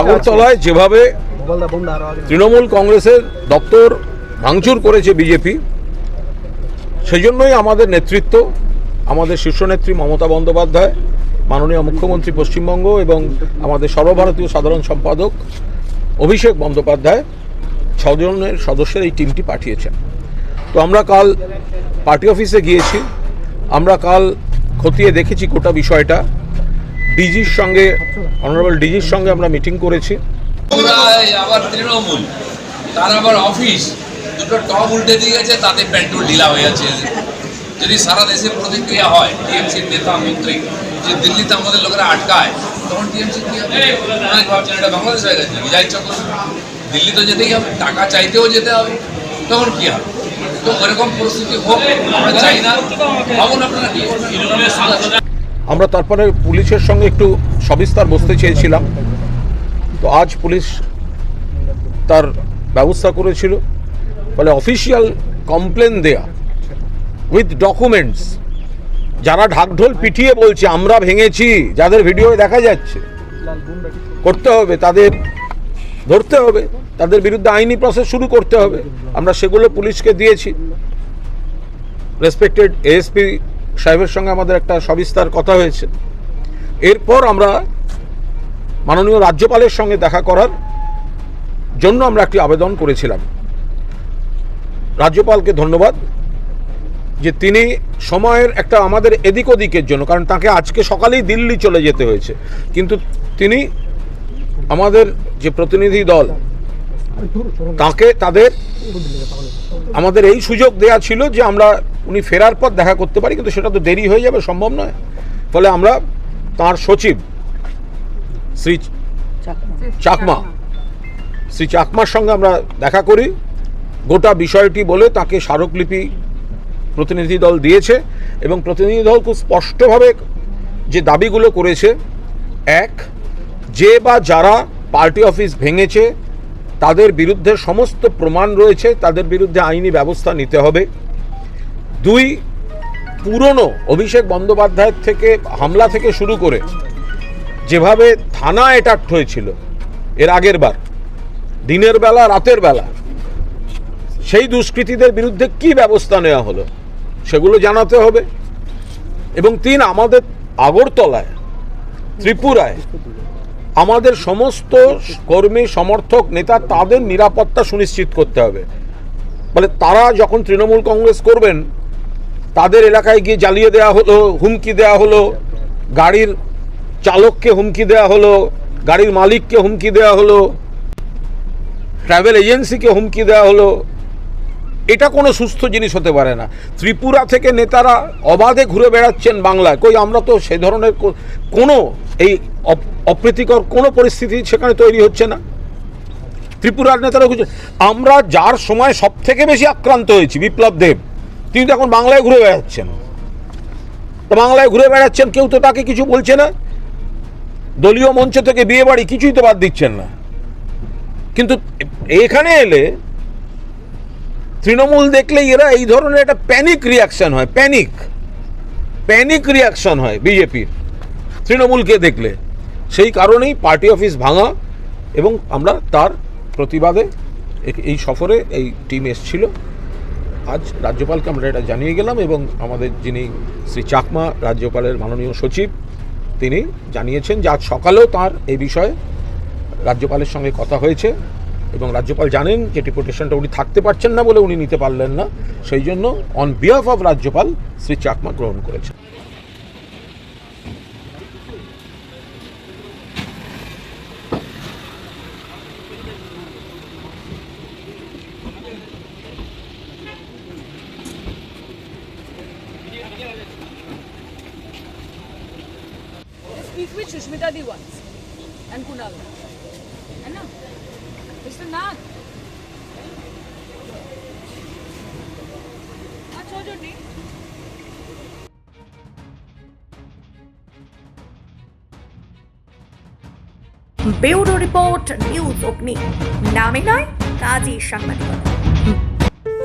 আগরতলায় যেভাবে তৃণমূল কংগ্রেসের দপ্তর ভাঙচুর করেছে বিজেপি সেই জন্যই আমাদের নেতৃত্ব আমাদের শীর্ষ নেত্রী মমতা বন্দ্যোপাধ্যায় মাননীয় মুখ্যমন্ত্রী পশ্চিমবঙ্গ এবং আমাদের সর্বভারতীয় সাধারণ সম্পাদক অভিষেক বন্দ্যোপাধ্যায় ছজনের সদস্যের এই টিমটি পাঠিয়েছেন। তো আমরা কাল পার্টি অফিসে গিয়েছি আমরা কাল খতিয়ে দেখেছি গোটা বিষয়টা। ডিজির সঙ্গে অনারেবল ডিজির সঙ্গে আমরা মিটিং করেছি। আবার তৃণমূল, তার আবার অফিস দুটো টপ উল্টে দিয়ে গেছে, তাতে পেট্রোল ঢিলা হয়ে যাচ্ছে যদি সারা দেশে প্রতিক্রিয়া হয় টিএমসির নেতা, মন্ত্রী, যে দিল্লিতে আমাদের লোকেরা আটকায়, তখন টিএমসি কি হবে? অনেক ভাবছেন এটা বাংলাদেশ হয়ে গেছে যা ইচ্ছা করুন দিল্লি তো যেতেই হবে, টাকা চাইতেও যেতে হবে, তখন কি হবে? তো ওরকম পরিস্থিতি হোক, আমরা চাই না। ভাবুন আপনারা কি আমরা তারপরে পুলিশের সঙ্গে একটু সবিস্তার বসতে চেয়েছিলাম। তো আজ পুলিশ তার ব্যবস্থা করেছিল। ফলে অফিসিয়াল কমপ্লেন দেয়া উইথ ডকুমেন্টস যারা ঢাকঢোল পিটিয়ে বলছে, আমরা ভেঙেছি, যাদের ভিডিও দেখা যাচ্ছে, করতে হবে, তাদের ধরতে হবে, তাদের বিরুদ্ধে আইনি প্রসেস শুরু করতে হবে। আমরা সেগুলো পুলিশকে দিয়েছি। রেসপেক্টেড এএসপি সাহেবের সঙ্গে আমাদের একটা সবিস্তার কথা হয়েছে। এরপর আমরা মাননীয় রাজ্যপালের সঙ্গে দেখা করার জন্য আমরা একটি আবেদন করেছিলাম। রাজ্যপালকে ধন্যবাদ যে তিনি সময়ের একটা আমাদের এদিক ওদিকের জন্য, কারণ তাকে আজকে সকালেই দিল্লি চলে যেতে হয়েছে। কিন্তু তিনি আমাদের যে প্রতিনিধি দল, তাকে তাদের, আমাদের এই সুযোগ দেয়া ছিল যে আমরা উনি ফেরার পর দেখা করতে পারি, কিন্তু সেটা তো দেরি হয়ে যাবে, সম্ভব নয়। ফলে আমরা তার সচিব, শ্রী চাকমা, শ্রী চাকমার সঙ্গে আমরা দেখা করি। গোটা বিষয়টি বলে তাকে স্মারকলিপি প্রতিনিধি দল দিয়েছে এবং প্রতিনিধি দল খুব স্পষ্টভাবে যে দাবিগুলো করেছে, এক, যে বা যারা পার্টি অফিস ভেঙেছে, তাদের বিরুদ্ধে সমস্ত প্রমাণ রয়েছে, তাদের বিরুদ্ধে আইনি ব্যবস্থা নিতে হবে। দুই পুরনো অভিষেক বন্দ্যোপাধ্যায়ের থেকে হামলা থেকে শুরু করে যেভাবে থানা অ্যাটাক হয়েছিল, এর আগের বার, দিনের বেলা, রাতের বেলা, সেই দুষ্কৃতীদের বিরুদ্ধে কি ব্যবস্থা নেওয়া হলো সেগুলো জানাতে হবে। এবং তিন, আমাদের আগরতলায়, ত্রিপুরায়, আমাদের সমস্ত কর্মী, সমর্থক, নেতা, তাদের নিরাপত্তা সুনিশ্চিত করতে হবে। মানে তারা যখন তৃণমূল কংগ্রেস করবেন তাদের এলাকায় গিয়ে জ্বালিয়ে দেওয়া হলো, হুমকি দেওয়া হলো, গাড়ির চালককে হুমকি দেওয়া হলো, গাড়ির মালিককে হুমকি দেওয়া হলো, ট্রাভেল এজেন্সিকে হুমকি দেওয়া হলো। এটা কোনো সুস্থ জিনিস হতে পারে না। ত্রিপুরা থেকে নেতারা অবাধে ঘুরে বেড়াচ্ছেন বাংলায়। কই, আমরা তো সে ধরনের কোনো এই অপ- অপ্রীতিকর কোনো পরিস্থিতি সেখানে তৈরি হচ্ছে না। ত্রিপুরার নেতারা আমরা যার সময় সব থেকে বেশি আক্রান্ত হয়েছি, বিপ্লব দেব। তিনি তো এখন বাংলায় ঘুরে বেড়াচ্ছেন। তো বাংলায় ঘুরে বেড়াচ্ছেন, কেউ তো তাকে কিছু বলছে না। দলীয় মঞ্চ থেকে বিয়ে বাড়ি কিছুই তো বাদ দিচ্ছেন না। কিন্তু এখানে এলে তৃণমূল দেখলে এরা এই ধরনের একটা প্যানিক রিয়াকশন হয় প্যানিক প্যানিক রিয়াকশন হয় বিজেপির। তৃণমূলকে দেখলে। সেই কারণেই পার্টি অফিস ভাঙা এবং আমরা তার প্রতিবাদে এই সফরে এই টিম এসছিল। আজ রাজ্যপালকে আমরা এটা জানিয়ে গেলাম এবং আমাদের যিনি শ্রী চাকমা রাজ্যপালের মাননীয় সচিব, তিনি জানিয়েছেন যে আজ সকালেও তাঁর এই বিষয়ে রাজ্যপালের সঙ্গে কথা হয়েছে এবং রাজ্যপাল জানেন যে ডিপুটেশনটা উনি থাকতে পারছেন না বলে উনি নিতে পারলেন না। সেই জন্য অন বিহাফ অফ রাজ্যপাল শ্রী চাকমা গ্রহণ করেছেন। Sushmita Di once and Kunal. And now, Mr. Nath. What's all your name? Bureau report news Agni নামে নয় কাজী সাংবাদিকতা